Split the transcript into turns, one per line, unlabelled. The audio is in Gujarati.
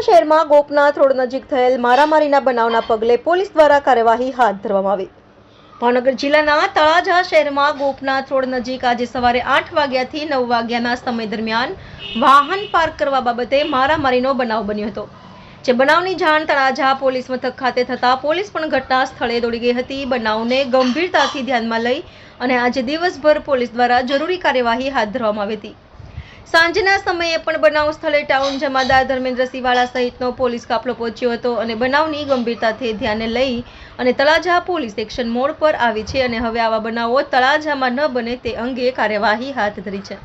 શહેરમાં ગોપનાથ રોડ નજીક થયેલ મારામારીના બનાવના પગલે પોલીસ દ્વારા કાર્યવાહી હાથ ધરવામાં આવી. ભાવનગર જિલ્લાના તળાજા શહેરમાં ગોપનાથ રોડ નજીક આજે સવારે આઠ વાગ્યાથી નવ વાગ્યાના સમય દરમિયાન વાહન પાર્ક કરવા બાબતે મારામારીનો બનાવ બન્યો હતો. જે બનાવની જાણ તળાજા પોલીસ મથક ખાતે થતાં પોલીસ પણ ઘટના સ્થળે દોડી ગઈ હતી. બનાવને ગંભીરતાથી ધ્યાનમાં લઈ અને આજે દિવસભર પોલીસ દ્વારા જરૂરી કાર્યવાહી હાથ ધરવામાં આવી હતી. સાંજના સમયે પણ બનાવ સ્થળે ટાઉન જમાદાર ધર્મેન્દ્રસિંહ વાળા સહિતનો પોલીસ કાફલો પહોંચ્યો હતો અને બનાવની ગંભીરતાથી ધ્યાને લઈ અને તળાજા પોલીસ એક્શન મોડ પર આવી છે અને હવે આવા બનાવો તળાજામાં ન બને તે અંગે કાર્યવાહી હાથ ધરી છે.